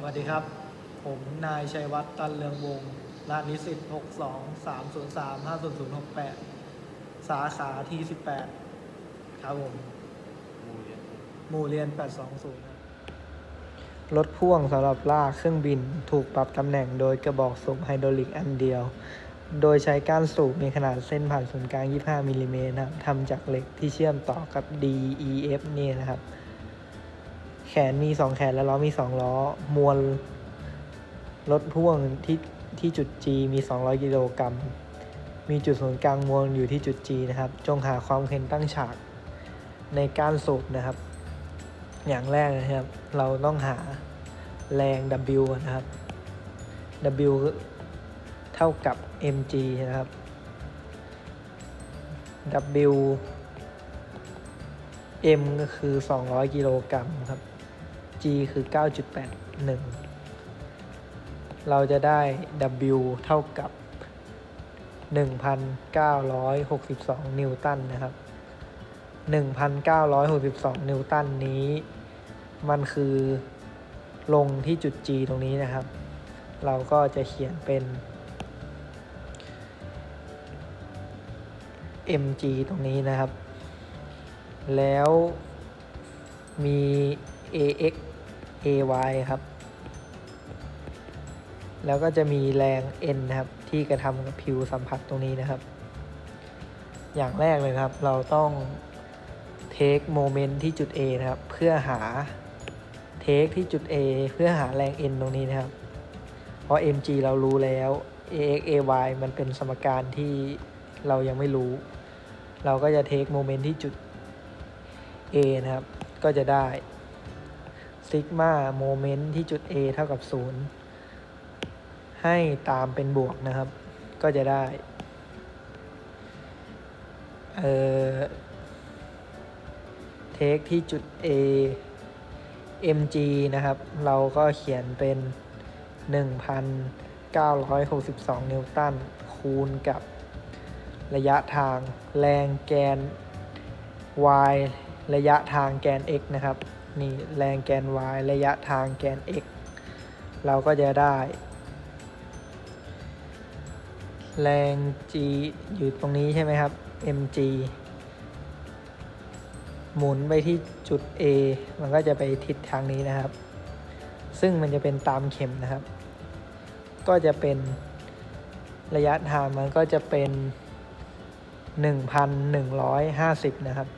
สวัสดีครับ ผมนายชัยวัฒน์ตันเลืองวงศ์รหัสนิสิต62 303 50068 สาขาที่18 ครับผมหมู่เรียน 820ครับรถพ่วงสำหรับลากเครื่องบินถูกปรับตำแหน่งโดยกระบอกสูบไฮดรอลิกอันเดียว โดยใช้ก้านสูบมีขนาดเส้นผ่านศูนย์กลาง 25มิลลิเมตรนะครับทำจากเหล็กที่เชื่อมต่อกับ DEF นี่นะครับ แขนมี2แขนและล้อมี2ล้อ มวลรถพ่วงที่ที่จุด G มี 200 กิโลกรัม มีจุดศูนย์กลางมวลอยู่ที่จุด G นะครับ จงหาความเข็นตั้งฉากในกานสูบนะครับ อย่างแรกนะครับ เราต้องหาแรง W นะครับ W เท่ากับ mg นะครับ W m ก็คือ 200 กิโลกรัมครับ g คือ 9.81 เราจะได้ w เท่ากับ 1,962 นิวตันนะครับ 1,962 นิวตันนี้ มันคือลงที่จุด G ตรงนี้นะครับ เราก็จะเขียนเป็น mg ตรงนี้นะครับ แล้วมี ax ay ครับ แล้วก็จะมีแรง n นะครับที่กระทำกับผิวสัมผัสตรงนี้นะครับ อย่างแรกเลยครับ เราต้องเทคโมเมนต์ที่จุด A นะครับ เพื่อหาเทคที่จุด A เพื่อหาแรง n ตรงนี้นะครับ เพราะ mg เรารู้แล้ว ax ay มันเป็นสมการที่เรายังไม่รู้ เราก็จะเทคโมเมนต์ที่จุด A นะครับ ก็จะได้ ซิกมาโมเมนต์ที่จุด A เท่ากับ 0 ให้ตามเป็นบวกนะครับ ก็จะได้เอ่อเทคที่จุด A mg นะครับ เราก็เขียนเป็น 1,962 นิวตัน คูณกับระยะทางแรงแกน y ระยะทางแกน x นะครับ นี่แรงแกน y ระยะทางแกน x เราก็จะได้ แรง g อยู่ตรงนี้ใช่ไหมครับ mg หมุนไปที่จุด A มันก็จะไปทิศทางนี้นะครับ ซึ่งมันจะเป็นตามเข็มนะครับ ก็จะเป็นระยะทางมันก็จะเป็น 1,150 นะครับ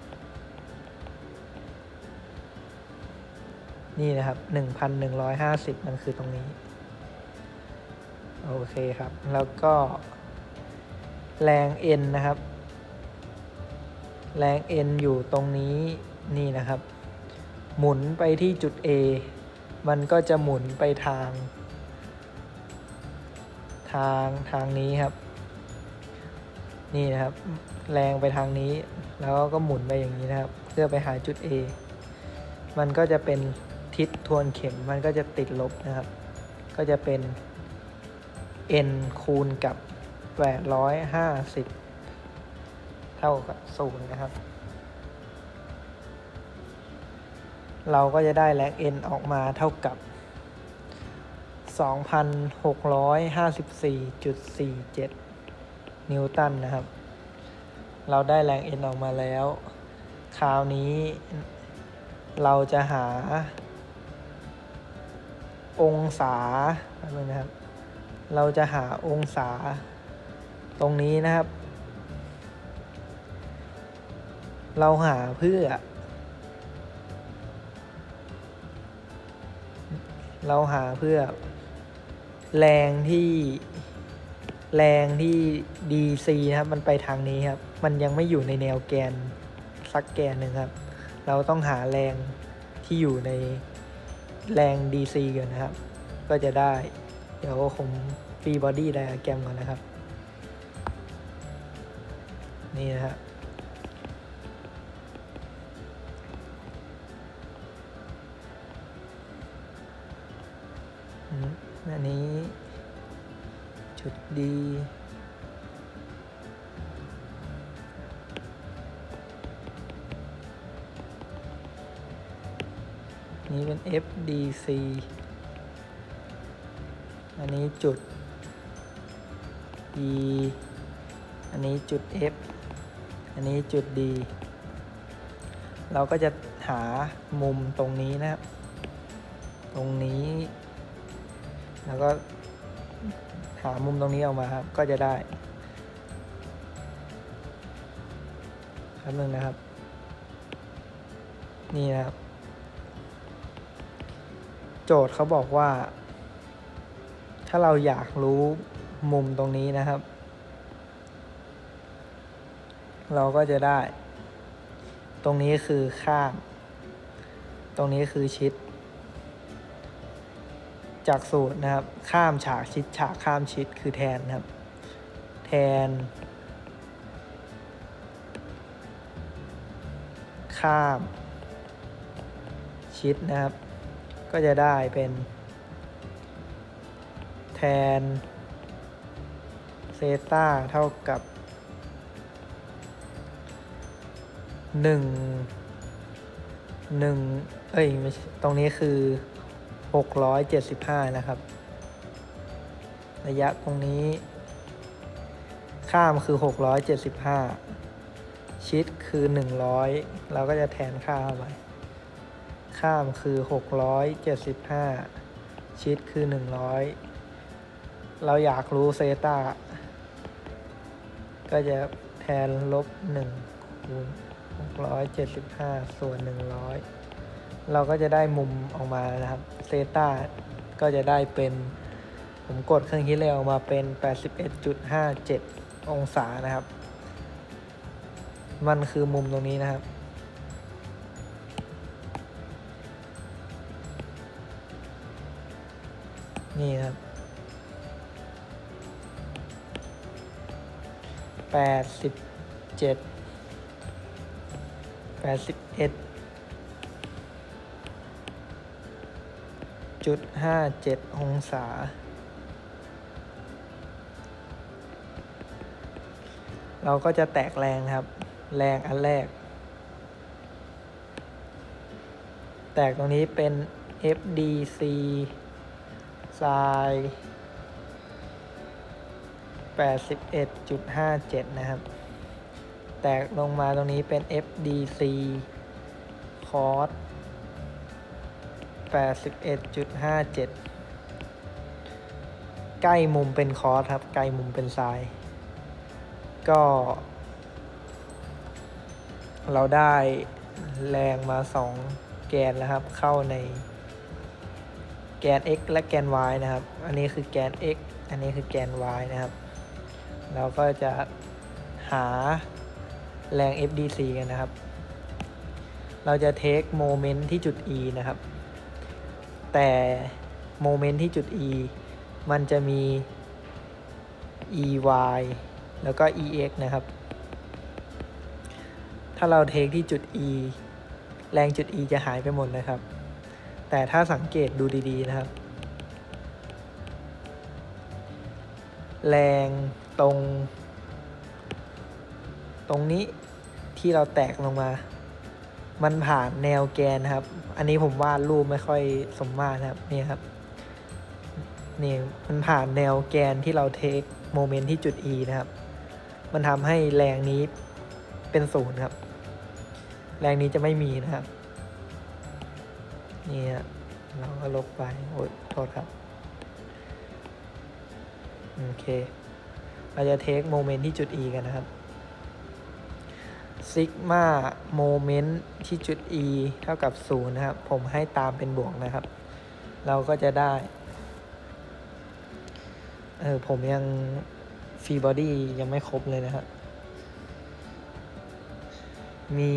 นี่นะครับ 1,150 มันคือตรงนี้ โอเคครับ แล้วก็ แรง N นะครับ แรง N อยู่ตรงนี้นี่นะครับ หมุนไปที่จุด A มันก็จะหมุนไปทาง ทางทางนี้ครับ นี่นะครับ แรงไปทางนี้ แล้วก็หมุนไปอย่างนี้นะครับ เพื่อไปหาจุด A มันก็จะเป็น ทิศทวนเข็มมันก็จะติดลบนะครับ ก็จะเป็น n คูณกับ 850 เท่ากับ 0 นะครับ เราก็จะได้แรง n ออกมาเท่ากับ 2,654.47 นิวตันนะครับ เราได้แรง n ออกมาแล้ว คราวนี้เราจะหา องศาแป๊บนึงนะครับ เราจะหาองศาตรงนี้นะครับ เราหาเพื่อ เราหาเพื่อ แรงที่แรงที่ DC นะครับ มันไปทางนี้ครับ มันยังไม่อยู่ในแนวแกนสักแกนหนึ่งครับ เราต้องหาแรงที่อยู่ใน แรง DC ก่อนนะครับ ก็จะได้ เดี๋ยวผมฟรีบอดี้ไดอะแกรมก่อนนะครับ นี่นะฮะอืมอันนี้จุดดี นี่เป็น FDC อันนี้จุด E อันนี้จุด F อันนี้จุด D เราก็จะหามุมตรงนี้นะครับ ตรงนี้ แล้วก็หามุมตรงนี้ออกมาครับ ก็จะได้แป๊บนึงนะครับ นี่นะครับ โจทย์เขาบอกว่า ถ้าเราอยากรู้มุมตรงนี้นะครับ เราก็จะได้ ตรงนี้คือข้าง ตรงนี้คือชิด จากสูตรนะครับ ข้ามฉากชิดฉากข้ามชิดคือแทนครับ แทน ข้าม ชิดนะครับ ก็จะได้เป็นแทนเซตาเท่ากับหนึ่งหนึ่งเอ้ยไม่ใช่ตรงนี้คือหกร้อยเจ็ดสิบห้านะครับ ระยะตรงนี้ข้ามคือหกร้อยเจ็ดสิบห้าชิดคือหนึ่งร้อยเราก็จะแทนค่าเข้าไป ข้ามคือหกร้อยเจ็ดสิบห้าชิดคือหนึ่งร้อยเราอยากรู้เซตาก็จะแทนลบหนึ่งคูณหกร้อยเจ็ดสิบห้าส่วนหนึ่งร้อยเราก็จะได้มุมออกมานะครับเซตาก็จะได้เป็น ผมกดเครื่องคิดเลขออกมาเป็น 81.57 องศานะครับ มันคือมุมตรงนี้นะครับ นี่ครับแปดสิบเจ็ดแปดสิบเอ็ดจุดห้าเจ็ดองศา เราก็จะแตกแรงครับ แรงอันแรก แตกตรงนี้เป็น FDC ทราย 81.57 นะครับ แตกลงมาตรงนี้เป็น FDC คอส81.57 ใกล้มุมเป็นคอสครับ ใกล้มุมเป็นทราย ก็ เราได้แรงมา 2 แกนแล้วครับ เข้าใน แกน x และแกน y นะครับ อันนี้คือแกน x อันนี้คือแกน y นะครับ เราก็จะหาแรง FDC กันนะครับ เราจะเทคโมเมนต์ที่จุด E นะครับ แต่โมเมนต์ที่จุด E มันจะมี EY แล้วก็ EX นะครับ ถ้าเราเทคที่จุด E แรงจุด E จะหายไปหมดนะครับ แต่ถ้าสังเกตดูดีๆนะครับ แรงตรง ตรงนี้ที่เราแตกลงมา มันผ่านแนวแกนครับ อันนี้ผมวาดรูปไม่ค่อยสมมาตรนะครับนี่ครับนี่มันผ่านแนวแกนที่เราเทคโมเมนต์ที่จุด E นะครับ มันทำให้แรงนี้เป็นศูนย์ครับ แรงนี้จะไม่มีนะครับ นี่ฮะเราก็ลบไป โอ้ยโทษครับ โอเค เราจะเทคโมเมนต์ที่จุด E กันนะครับซิกมาโมเมนต์ที่จุด E เท่ากับ 0 นะครับ ผมให้ตามเป็นบวกนะครับ เราก็จะได้ เออ ผมยังฟรีบอดี้ยังไม่ครบเลยนะครับ มี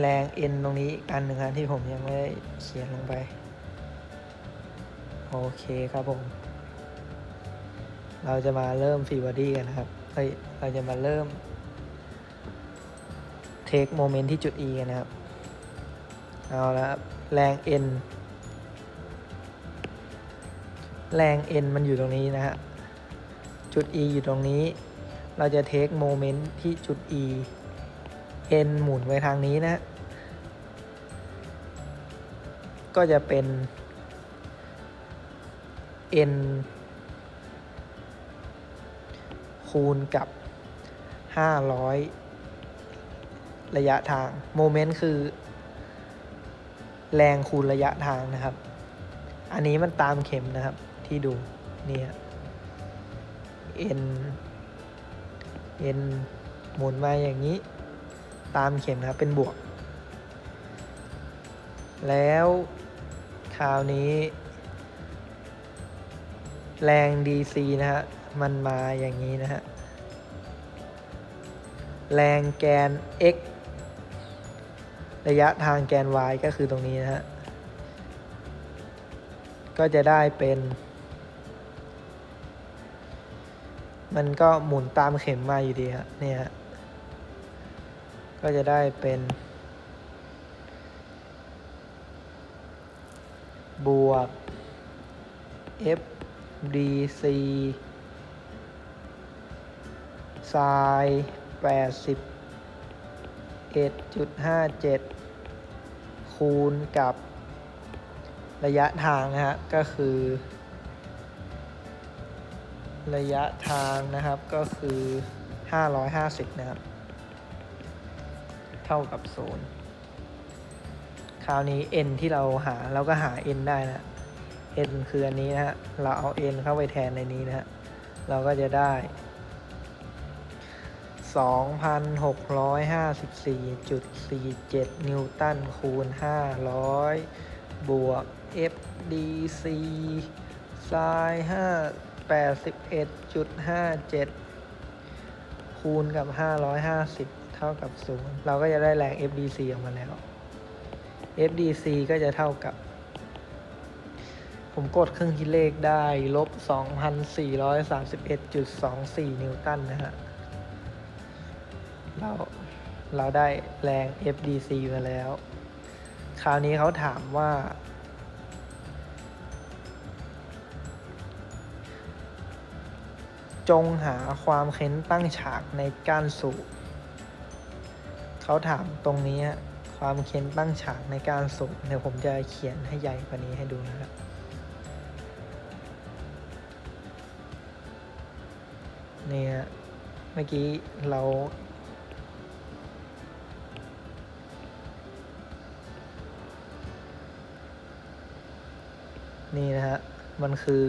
แรง N ตรงนี้อีกอันหนึ่งครับที่ผมยังไม่ได้เขียนลงไป โอเคครับผม เราจะมาเริ่มฟีบอดี้กันนะครับเฮ้ยเราจะมาเริ่มเทคโมเมนต์ที่จุด E กันนะครับ เอาละครับแรง N แรง N มันอยู่ตรงนี้นะฮะ จุด E อยู่ตรงนี้ เราจะเทคโมเมนต์ที่จุด E N หมุนไปทางนี้นะ ก็จะเป็น n คูณกับ 500 ระยะทางโมเมนต์คือ แรงคูณระยะทางนะครับ อันนี้มันตามเข็มนะครับที่ดูเนี่ย n n หมุนมาอย่างนี้ ตามเข็มนะครับเป็นบวก แล้วคราวนี้ แรง DC นะฮะ มันมาอย่างนี้นะฮะ แรงแกน x ระยะทางแกน y ก็คือตรงนี้นะฮะ ก็จะได้เป็น มันก็หมุนตามเข็มมาอยู่ดีฮะเนี่ยฮะ ก็จะได้เป็นบวก f dc ไซน์แปดสิบเอ็ดจุดห้าเจ็ดคูณกับระยะทางนะฮะ ก็คือ ระยะทางนะครับก็คือ 550 นะครับ เท่ากับ0คราวนี้ n ที่เราหาเราก็หา n ได้นะ n คืออันนี้นะฮะ เราเอา n เข้าไปแทนในนี้นะฮะ เราก็จะได้ 2,654.47 นิวตันคูณ 500 บวก FDC ไซน์5 81.57 คูณกับ 550 ท่ากับ 0 เราก็จะได้แรง FDC ออกมาแล้ว FDC ก็จะเท่ากับ ผมกดเครื่องคิดเลขได้ลบ 2,431.24 นิวตันนะฮะ เรา เราได้แรง FDC มาแล้ว คราวนี้เขาถามว่า จงหาความเค้นตั้งฉากในก้านสูบ เขาถามตรงนี้ความเค้นตั้งฉากในการสูบเดี๋ยวผมจะเขียนให้ใหญ่กว่านี้ให้ดูนะครับเนี่ยเมื่อกี้เรา นี่นะฮะ มันคือ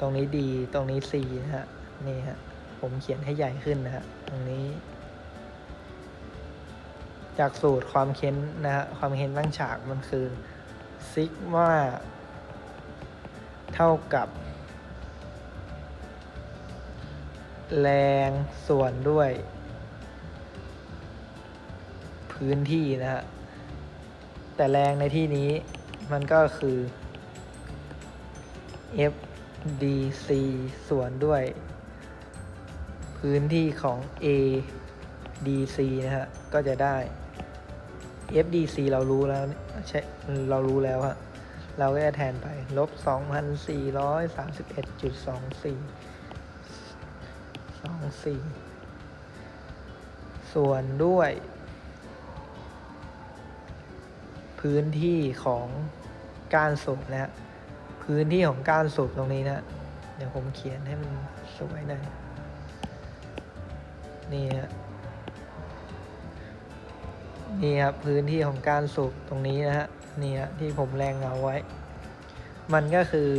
ตรงนี้ดี ตรงนี้ C นะฮะ นี่ฮะ ผมเขียนให้ใหญ่ขึ้นนะฮะตรงนี้ จากสูตรความเค้นนะฮะความเค้นตั้งฉากมันคือซิกมาเท่ากับ แรงส่วนด้วย พื้นที่นะฮะ แต่แรงในที่นี้มันก็คือ F dc ส่วนด้วย พื้นที่ของ a dc นะฮะ ก็จะได้ f dc เรารู้แล้วใช่เรารู้แล้วฮะ เราก็จะแทนไปลบ 2,431.24 24 ส่วนด้วย พื้นที่ของการสูบนะฮะ พื้นที่ของการสูบตรงนี้นะ เดี๋ยวผมเขียนให้มันสวยหน่อย นี่ฮะนี่ครับพื้นที่ของการสูบตรงนี้นะฮะนี่ฮะที่ผมแรงเงาไว้ มันก็คือ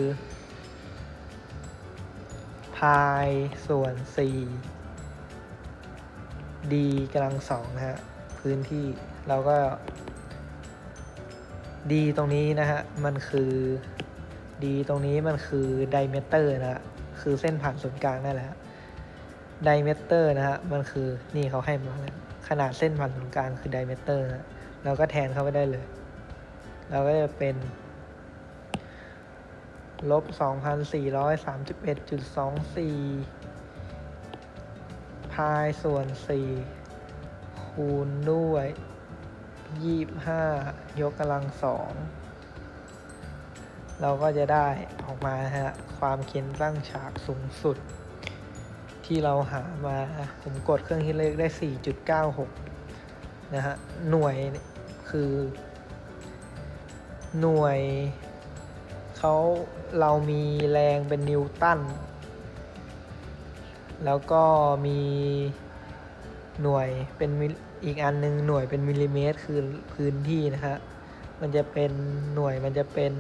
พายส่วน4 d กำลังสองนะฮะพื้นที่เราก็ d ตรงนี้นะฮะมันคือ d ตรงนี้มันคือไดเมเตอร์นะฮะคือเส้นผ่านศูนย์กลางนั่นแหละ ไดเมเตอร์นะฮะ มันคือนี่เขาให้มาแล้วขนาดเส้นผ่านศูนย์กลางคือไดเมเตอร์นะเราก็แทนเข้าไปได้เลย เราก็จะเป็นลบ 2,431.24 พายส่วน 4 คูณด้วย 25 ยกกำลังสองเราก็จะได้ออกมาฮะ ความเค้นตั้งฉากสูงสุด ที่เราหามาผมกดเครื่องคิดเลขได้ 4.96 นะฮะ หน่วยคือ หน่วยเขาเรามีแรงเป็นนิวตัน แล้วก็มีหน่วยเป็นมิลอีกอันหนึงหน่วยเป็นมิลลิเมตร คือพื้นที่นะฮะ มันจะเป็นหน่วยมันจะเป็น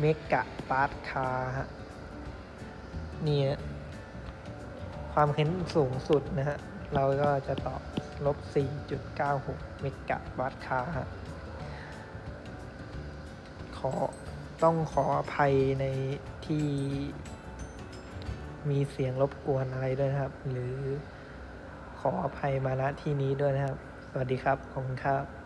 เมกะปาร์ตคาฮะนี่ฮะ ความเห็นสูงสุดนะฮะ เราก็จะตอบลบ 4.96 เมกะวัตต์คาร์ฮะขอต้องขออภัยในที่มีเสียงรบกวนอะไรด้วยนะครับ หรือขออภัยมาณที่นี้ด้วยนะครับ สวัสดีครับ ขอบคุณครับ